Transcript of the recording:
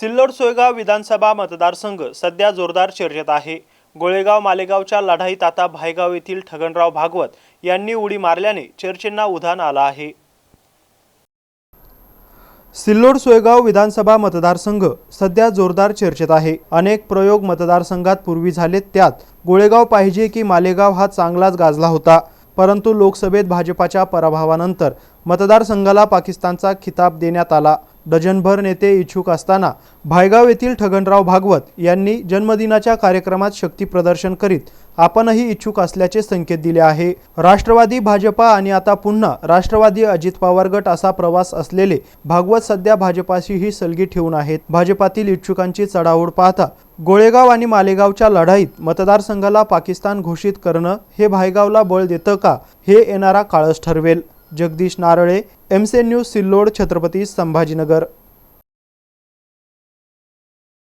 सिल्लोड सोयगाव विधानसभा मतदारसंघ सध्या जोरदार चर्चेत आहे. गोळेगाव मालेगावच्या लढाईत आता भायगाव येथील ठगनराव भागवत यांनी उडी मारल्याने चर्चेंना उधाण आलं आहे. सिल्लोड सोयगाव विधानसभा मतदारसंघ सध्या जोरदार चर्चेत आहे. अनेक प्रयोग मतदारसंघात पूर्वी झालेत. त्यात गोळेगाव पाहिजे की मालेगाव हा चांगलाच गाजला होता. परंतु लोकसभेत भाजपाच्या पराभवानंतर मतदारसंघाला पाकिस्तानचा खिताब देण्यात आला. डझनभर नेते इच्छुक असताना भायगाव येथील ठगनराव भागवत यांनी जन्मदिनाच्या कार्यक्रमात शक्ती प्रदर्शन करीत आपणही इच्छुक असल्याचे संकेत दिले आहे. राष्ट्रवादी भाजपा आणि आता पुन्हा राष्ट्रवादी अजित पवार गट असा प्रवास असलेले भागवत सध्या भाजपाशीही सलगी ठेवून आहेत. भाजपातील इच्छुकांची चढाओढ पाहता गोळेगाव आणि मालेगावच्या लढाईत मतदारसंघाला पाकिस्तान घोषित करणं हे भायगावला बळ देतं का हे येणारा काळच ठरवेल. जगदीश नारळे एमसे न्यूज सिल्लोड छत्रपती संभाजीनगर.